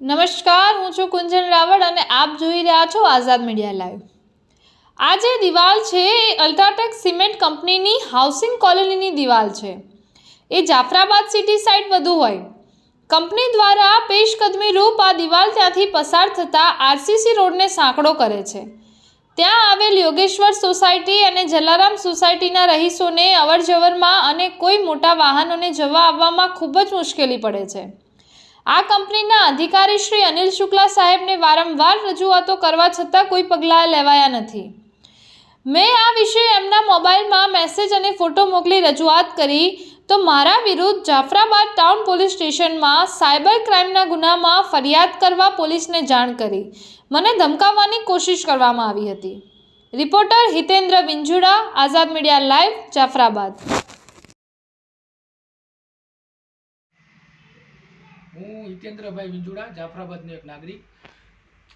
નમસ્કાર, હું છું કુંજન રાવળ અને આપ જોઈ રહ્યા છો આઝાદ મીડિયા લાઈવ. આ જે દિવાલ છે એ અલ્ટ્રાટેક સિમેન્ટ કંપનીની હાઉસિંગ કોલોનીની દિવાલ છે. એ જાફરાબાદ સિટી સાઇડ વધુ હોય. કંપની દ્વારા પેશકદમી રૂપ આ દિવાલ ત્યાંથી પસાર થતાં આરસીસી રોડને સાંકડો કરે છે. ત્યાં આવેલ યોગેશ્વર સોસાયટી અને જલારામ સોસાયટીના રહીશોને અવરજવરમાં અને કોઈ મોટા વાહનોને જવા આવવામાં ખૂબ જ મુશ્કેલી પડે છે. આ કંપનીના અધિકારી શ્રી અનિલ શુક્લા સાહેબને વારંવાર રજૂઆતો કરવા છતાં કોઈ પગલાં લેવાયા નથી. મેં આ વિશે એમના મોબાઈલમાં મેસેજ અને ફોટો મોકલી રજૂઆત કરી તો મારા વિરુદ્ધ જાફરાબાદ ટાઉન પોલીસ સ્ટેશનમાં સાયબર ક્રાઇમના ગુનામાં ફરિયાદ કરવા પોલીસને જાણ કરી. મને ધમકાવવાની કોશિશ કરવામાં આવી હતી. Reporter Hitendra Vinjuda, Azad media live, Jafrabad. હું હિતેન્દ્રભાઈ વિંજુડા, જાફરાબાદનો એક નાગરિક.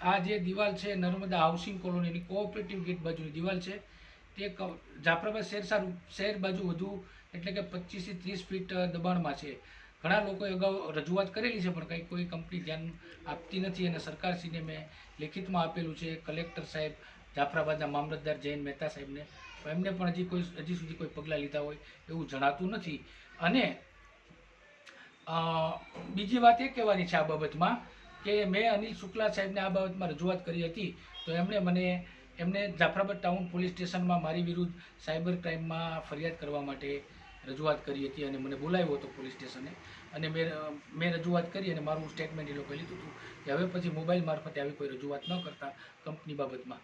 આ જે દિવાલ છે નર્મદા હાઉસિંગ કોલોનીની કોઓપરેટિવ ગેટ બાજુની દિવાલ છે. તે જાફરાબાદ શહેર સારું, શહેર બાજુ વધુ એટલે કે પચીસથી ત્રીસ ફીટ દબાણમાં છે. ઘણા લોકોએ અગાઉ રજૂઆત કરેલી છે, પણ કંઈ કોઈ કંપની ધ્યાન આપતી નથી અને સરકારશ્રીને મેં લેખિતમાં આપેલું છે, કલેક્ટર સાહેબ જાફરાબાદના મામલતદાર જૈન મહેતા સાહેબને. એમને પણ હજી કોઈ, હજી સુધી કોઈ પગલાં લીધા હોય એવું જણાતું નથી. અને બીજી વાત એ કહેવાની છે આ બાબતમાં કે મેં અનિલ શુક્લા સાહેબને આ બાબતમાં રજૂઆત કરી હતી, તો એમણે મને, એમને જાફરાબાદ ટાઉન પોલીસ સ્ટેશનમાં મારી વિરુદ્ધ સાયબર ક્રાઇમમાં ફરિયાદ કરવા માટે રજૂઆત કરી હતી અને મને બોલાવ્યો હતો પોલીસ સ્ટેશને. અને મેં મેં રજૂઆત કરી અને મારું સ્ટેટમેન્ટ એ લોકોએ લીધું હતું કે હવે પછી મોબાઈલ મારફતે આવી કોઈ રજૂઆત ન કરતા કંપની બાબતમાં.